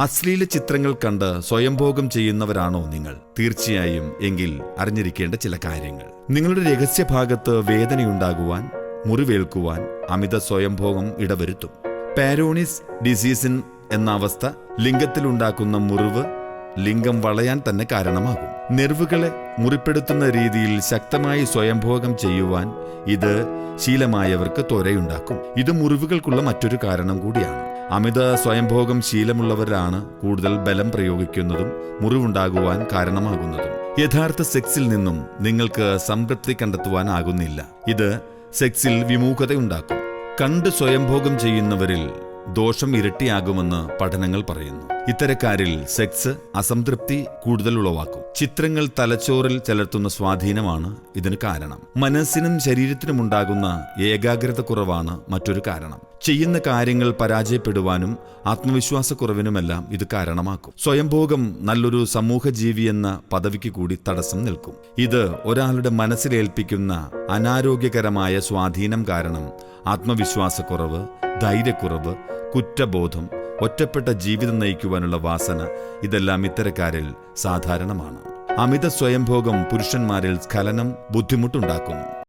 അശ്ലീല ചിത്രങ്ങൾ കണ്ട് സ്വയംഭോഗം ചെയ്യുന്നവരാണോ നിങ്ങൾ? തീർച്ചയായും എങ്കിൽ അറിഞ്ഞിരിക്കേണ്ട ചില കാര്യങ്ങൾ. നിങ്ങളുടെ രഹസ്യഭാഗത്ത് വേദനയുണ്ടാകുവാൻ മുറിവേൽക്കുവാൻ അമിത സ്വയംഭോഗം ഇടവരുത്തും. പാരോണിസ് ഡിസീസിൻ എന്ന അവസ്ഥ ലിംഗത്തിലുണ്ടാക്കുന്ന മുറിവ് ലിംഗം വളയാൻ തന്നെ കാരണമാകും. നെർവുകളെ മുറിപ്പെടുത്തുന്ന രീതിയിൽ ശക്തമായി സ്വയംഭോഗം ചെയ്യുവാൻ ഇത് ശീലമായവർക്ക് ത്വരയുണ്ടാക്കും. ഇത് മുറിവുകൾക്കുള്ള മറ്റൊരു കാരണം കൂടിയാണ്. അമിത സ്വയംഭോഗം ശീലമുള്ളവരാണ് കൂടുതൽ ബലം പ്രയോഗിക്കുന്നതും മുറിവുണ്ടാകുവാൻ കാരണമാകുന്നതും. യഥാർത്ഥ സെക്സിൽ നിന്നും നിങ്ങൾക്ക് സംതൃപ്തി കണ്ടെത്തുവാനാകുന്നില്ല. ഇത് സെക്സിൽ വിമുഖതയുണ്ടാക്കും. കണ്ട് സ്വയംഭോഗം ചെയ്യുന്നവരിൽ ദോഷം ഇരട്ടിയാകുമെന്ന് പഠനങ്ങൾ പറയുന്നു. ഇത്തരക്കാരിൽ സെക്സ് അസംതൃപ്തി കൂടുതൽ ഉളവാക്കും. ചിത്രങ്ങൾ തലച്ചോറിൽ ചെലുത്തുന്ന സ്വാധീനമാണ് ഇതിന് കാരണം. മനസ്സിനും ശരീരത്തിനും ഉണ്ടാകുന്ന ഏകാഗ്രത കുറവാണ് മറ്റൊരു കാരണം. ചെയ്യുന്ന കാര്യങ്ങൾ പരാജയപ്പെടുവാനും ആത്മവിശ്വാസക്കുറവിനുമെല്ലാം ഇത് കാരണമാക്കും. സ്വയംഭോഗം നല്ലൊരു സമൂഹജീവി എന്ന പദവിക്ക് കൂടി തടസ്സം നിൽക്കും. ഇത് ഒരാളുടെ മനസ്സിലേൽപ്പിക്കുന്ന അനാരോഗ്യകരമായ സ്വാധീനം കാരണം ആത്മവിശ്വാസക്കുറവ് ധൈര്യക്കുറവ് കുറ്റബോധം ഒറ്റപ്പെട്ട ജീവിതം നയിക്കുവാനുള്ള വാസന ഇതെല്ലാം ഇത്തരക്കാരിൽ സാധാരണമാണ്. അമിത സ്വയംഭോഗം പുരുഷന്മാരിൽ സ്ഖലനം ബുദ്ധിമുട്ടുണ്ടാക്കുന്നു